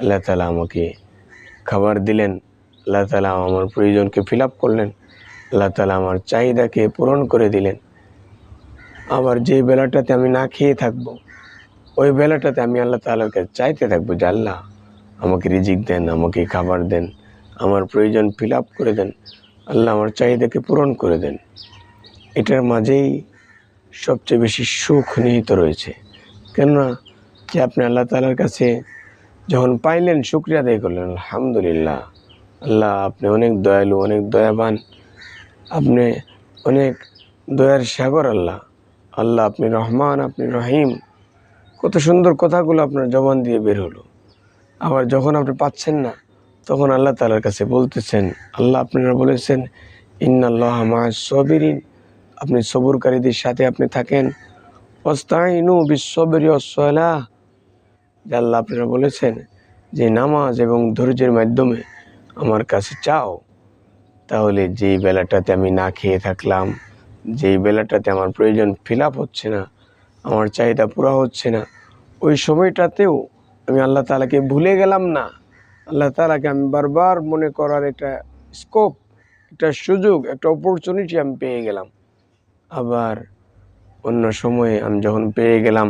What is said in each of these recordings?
আল্লাহ তালা আমাকে খাবার দিলেন, আল্লাহ তালা আমার প্রয়োজনকে ফিল করলেন, আল্লাহ তালা আমার চাহিদাকে পূরণ করে দিলেন। আবার যে বেলাটাতে আমি না খেয়ে থাকব, ওই বেলাটাতে আমি আল্লাহ তালার কাছে চাইতে থাকব যে, আল্লাহ আমাকে রিজিক দেন, আমাকে খাবার দেন, আমার প্রয়োজন ফিল করে দেন, আল্লাহ আমার চাহিদাকে পূরণ করে দেন। এটার মাঝেই সবচেয়ে বেশি সুখ নিহিত রয়েছে। কেননা যে আপনি আল্লাহ তালার কাছে যখন পাইলেন, শুক্রিয়া আদায় করলেন, আলহামদুলিল্লাহ। আল্লাহ আপনি অনেক দয়ালু, অনেক দয়াবান। আপনি অনেক দয়ার সাগর, আল্লাহ। আল্লাহ আপনি রহমান, আপনি রহিম। কত সুন্দর কথাগুলো আপনার জবান দিয়ে বের হলো। আবার যখন আপনি পাচ্ছেন না, তখন আল্লাহ তালার কাছে বলতেছেন, আল্লাহ আপনারা বলেছেন, ইন্নাল্লাহ মা সবিরিন। আপনি সবুরকারীদের সাথে আপনি থাকেন। অস্তাইনু বিশ্ববেরি অসলাহ যে আল্লাহ আপনারা বলেছেন যে নামাজ এবং ধৈর্যের মাধ্যমে আমার কাছে চাও, তাহলে যেই বেলাটাতে আমি না খেয়ে থাকলাম, যেই বেলাটাতে আমার প্রয়োজন ফিল হচ্ছে না, আমার চাহিদা পুরা হচ্ছে না, ওই সময়টাতেও আমি আল্লাহ তালাকে ভুলে গেলাম না। আল্লাহ তালাকে আমি বারবার মনে করার একটা স্কোপ একটা সুযোগ, একটা অপরচুনিটি আমি পেয়ে গেলাম। আবার অন্য সময়ে আমি যখন পেয়ে গেলাম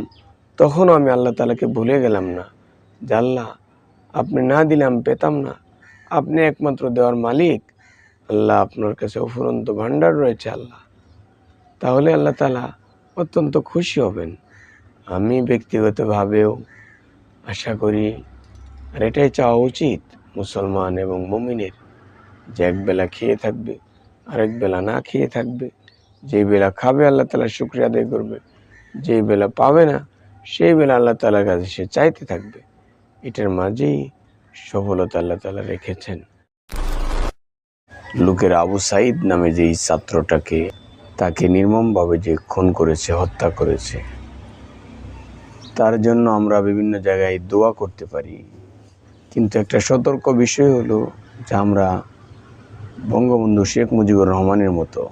তখনও আমি আল্লাহ তালাকে ভুলে গেলাম না। যে আল্লাহ আপনি না দিলে আমি পেতাম না। আপনি একমাত্র দেওয়ার মালিক। আল্লাহ আপনার কাছে অফুরন্ত ভাণ্ডার রয়েছে আল্লাহ। তাহলে আল্লাহ তালা অত্যন্ত খুশি হবেন। আমি ব্যক্তিগতভাবেও আশা করি, আর এটাই চাওয়া উচিত মুসলমান এবং মমিনের, যে একবেলা খেয়ে থাকবে, আরেক বেলা না খেয়ে থাকবে। যেই বেলা খাবে আল্লাহ তালা শুক্রিয়া আদায় করবে যেই বেলা পাবে না সেই বেলা আল্লাহ তালার কাছে সে চাইতে থাকবে। এটার মাঝেই সফলতা আল্লাহ তালা রেখেছেন। লোকের আবু সাইদ নামে যেই ছাত্রটাকে তাকে নির্মমভাবে যে খুন করেছে, হত্যা করেছে, তার জন্য আমরা বিভিন্ন জায়গায় দোয়া করতে পারি। কিন্তু একটা সতর্ক বিষয় হলো যে আমরা বঙ্গবন্ধু শেখ মুজিবুর রহমানের মতো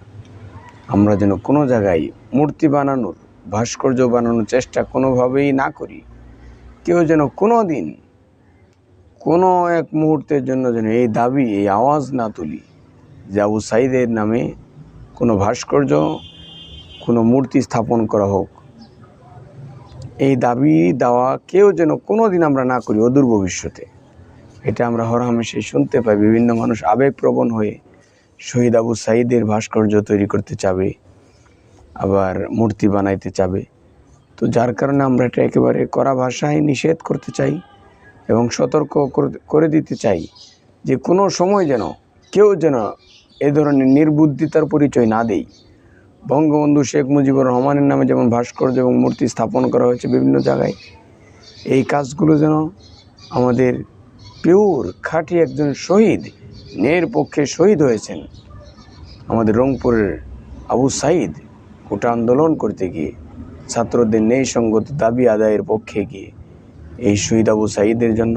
আমরা যেন কোনো জায়গায় মূর্তি বানানোর ভাস্কর্য বানানোর চেষ্টা কোনোভাবেই না করি। কেউ যেন কোনো দিন কোনো এক মুহূর্তের জন্য যেন এই দাবি, এই আওয়াজ না তুলি যে আবু সাইদের নামে কোনো ভাস্কর্য, কোনো মূর্তি স্থাপন করা হোক। এই দাবি দেওয়া কেউ যেন কোনো দিন আমরা না করি অদূর ভবিষ্যতে। এটা আমরা হরহামেশাই শুনতে পাই। বিভিন্ন মানুষ আবেগপ্রবণ হয়ে শহীদ আবু সাইদের ভাস্কর্য তৈরি করতে চাবে। আবার মূর্তি বানাইতে চাবে। তো যার কারণে আমরা এটা একেবারে কড়া ভাষায় নিষেধ করতে চাই এবং সতর্ক করে- করে দিতে চাই যে কোনো সময় যেন কেউ যেন এ ধরনের নির্বুদ্ধিতার পরিচয় না দেই। বঙ্গবন্ধু শেখ মুজিবুর রহমানের নামে যেমন ভাস্কর্য এবং মূর্তি স্থাপন করা হয়েছে বিভিন্ন জায়গায়, এই কাজগুলো যেন আমাদের পিওর খাঁটি একজন শহীদ ন্যায়ের পক্ষে শহীদ হয়েছেন। আমাদের রংপুরের আবু সাইদ কোটা আন্দোলন করতে গিয়ে ছাত্রদের ন্যায় সঙ্গত দাবি আদায়ের পক্ষে গিয়ে এই শহীদ আবু সাঈদের জন্য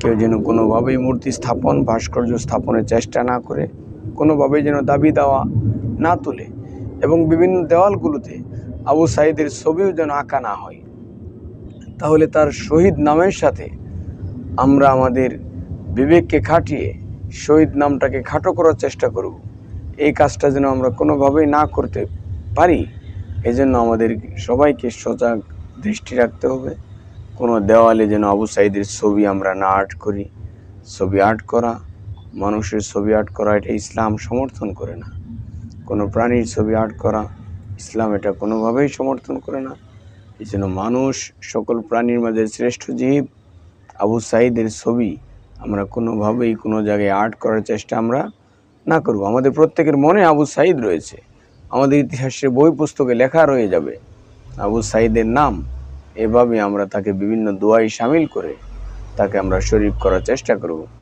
কেউ যেন কোনোভাবেই মূর্তি স্থাপন, ভাস্কর্য স্থাপনের চেষ্টা না করে কোনোভাবেই যেন দাবি দেওয়া না তুলে এবং বিভিন্ন দেওয়ালগুলোতে আবু সাইদের ছবিও যেন আঁকা না হয়। তাহলে তার শহীদ নামের সাথে আমরা আমাদের বিবেককে খাটিয়ে শহীদ নামটাকে খাটো করার চেষ্টা করব। এই কাজটা যেন আমরা কোনোভাবেই না করতে পারি। এজন্য আমাদের সবাইকে সজাগ দৃষ্টি রাখতে হবে। কোনো দেওয়ালে যেন আবু সাইদের ছবি আমরা না আর্ট করি। ছবি আর্ট করা, মানুষের ছবি আর্ট করা, এটা ইসলাম সমর্থন করে না। কোনো প্রাণীর ছবি আর্ট করা, ইসলাম এটা কোনোভাবেই সমর্থন করে না। এই জন্য মানুষ, সকল প্রাণীর মাঝে শ্রেষ্ঠ জীব, আবু সাইদের ছবি আমরা কোনোভাবেই কোনো জায়গায় আর্ট করার চেষ্টা আমরা না করব। আমাদের প্রত্যেকের মনে আবু সাইদ রয়েছে। আমাদের ইতিহাসের বই পুস্তকে লেখা রয়ে যাবে। আবু সাইদের নাম, এভাবে আমরা তাকে বিভিন্ন দোয়ায় সামিল করে তাকে আমরা শরীফ করার চেষ্টা করব।